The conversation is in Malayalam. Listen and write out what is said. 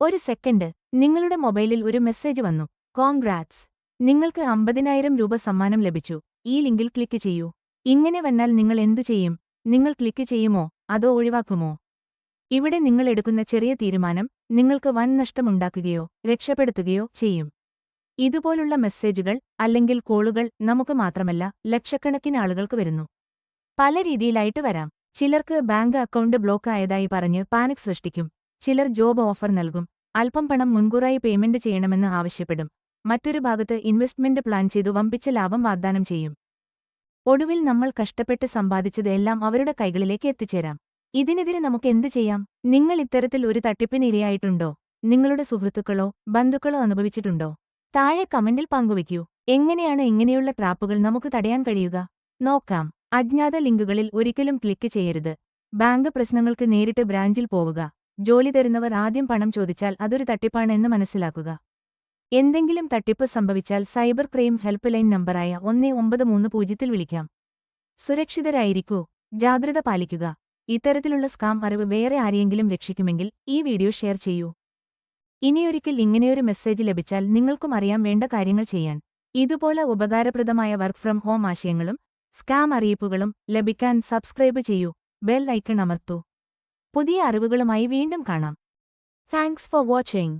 ഒരു സെക്കൻഡ്. നിങ്ങളുടെ മൊബൈലിൽ ഒരു മെസ്സേജ് വന്നു. കോൺഗ്രാറ്റ്സ്. നിങ്ങൾക്ക് അമ്പതിനായിരം രൂപ സമ്മാനം ലഭിച്ചു. ഈ ലിങ്കിൽ ക്ലിക്ക് ചെയ്യൂ. ഇങ്ങനെ വന്നാൽ നിങ്ങൾ എന്തു ചെയ്യും? നിങ്ങൾ ക്ലിക്ക് ചെയ്യുമോ? അതോ ഒഴിവാക്കുമോ? ഇവിടെ നിങ്ങൾ എടുക്കുന്ന ചെറിയ തീരുമാനം നിങ്ങൾക്ക് വൻ നഷ്ടമുണ്ടാക്കുകയോ രക്ഷപ്പെടുത്തുകയോ ചെയ്യും. ഇതുപോലുള്ള മെസ്സേജുകൾ അല്ലെങ്കിൽ കോളുകൾ നമുക്ക് മാത്രമല്ല ലക്ഷക്കണക്കിന് ആളുകൾക്ക് വരുന്നു. പല രീതിയിലായിട്ട് വരാം. ചിലർക്ക് ബാങ്ക് അക്കൗണ്ട് ബ്ലോക്ക് ആയതായി പറഞ്ഞ് പാനിക് സൃഷ്ടിക്കും. ചിലർ ജോബ് ഓഫർ നൽകും. അല്പം പണം മുൻകൂറായി പേയ്മെന്റ് ചെയ്യണമെന്ന് ആവശ്യപ്പെടും. മറ്റൊരു ഭാഗത്ത് ഇൻവെസ്റ്റ്മെന്റ് പ്ലാൻ ചെയ്തു വമ്പിച്ച ലാഭം വാഗ്ദാനം ചെയ്യും. ഒടുവിൽ നമ്മൾ കഷ്ടപ്പെട്ട് സമ്പാദിച്ചത് എല്ലാം അവരുടെ കൈകളിലേക്ക് എത്തിച്ചേരാം. ഇതിനെതിരെ നമുക്ക് എന്തു ചെയ്യാം? നിങ്ങൾ ഇത്തരത്തിൽ ഒരു തട്ടിപ്പിനിരയായിട്ടുണ്ടോ നിങ്ങളുടെ സുഹൃത്തുക്കളോ ബന്ധുക്കളോ അനുഭവിച്ചിട്ടുണ്ടോ? താഴെ കമന്റിൽ പങ്കുവയ്ക്കൂ. എങ്ങനെയാണ് ഇങ്ങനെയുള്ള ട്രാപ്പുകൾ നമുക്ക് തടയാൻ കഴിയുക? നോക്കാം. അജ്ഞാത ലിങ്കുകളിൽ ഒരിക്കലും ക്ലിക്ക് ചെയ്യരുത്. ബാങ്ക് പ്രശ്നങ്ങൾക്ക് നേരിട്ട് ബ്രാഞ്ചിൽ പോവുക. ജോലി തരുന്നവർ ആദ്യം പണം ചോദിച്ചാൽ അതൊരു തട്ടിപ്പാണെന്ന് മനസ്സിലാക്കുക. എന്തെങ്കിലും തട്ടിപ്പ് സംഭവിച്ചാൽ സൈബർ ക്രൈം ഹെൽപ്പ് ലൈൻ നമ്പറായ ഒന്ന് ഒമ്പത് മൂന്ന് പൂജ്യത്തിൽ വിളിക്കാം. സുരക്ഷിതരായിരിക്കൂ. ജാഗ്രത പാലിക്കുക. ഇത്തരത്തിലുള്ള സ്കാം അറിവ് വേറെ ആരെയെങ്കിലും രക്ഷിക്കുമെങ്കിൽ ഈ വീഡിയോ ഷെയർ ചെയ്യൂ. ഇനിയൊരിക്കൽ ഇങ്ങനെയൊരു മെസ്സേജ് ലഭിച്ചാൽ നിങ്ങൾക്കും അറിയാം വേണ്ട കാര്യങ്ങൾ ചെയ്യാൻ. ഇതുപോലെ ഉപകാരപ്രദമായ വർക്ക് ഫ്രം ഹോം ആശയങ്ങളും സ്കാം അറിയിപ്പുകളും ലഭിക്കാൻ സബ്സ്ക്രൈബ് ചെയ്യൂ. ബെൽ ഐക്കൺ അമർത്തൂ. പുതിയ അറിവുകളുമായി വീണ്ടും കാണാം താങ്ക്സ് ഫോർ വാച്ചിങ്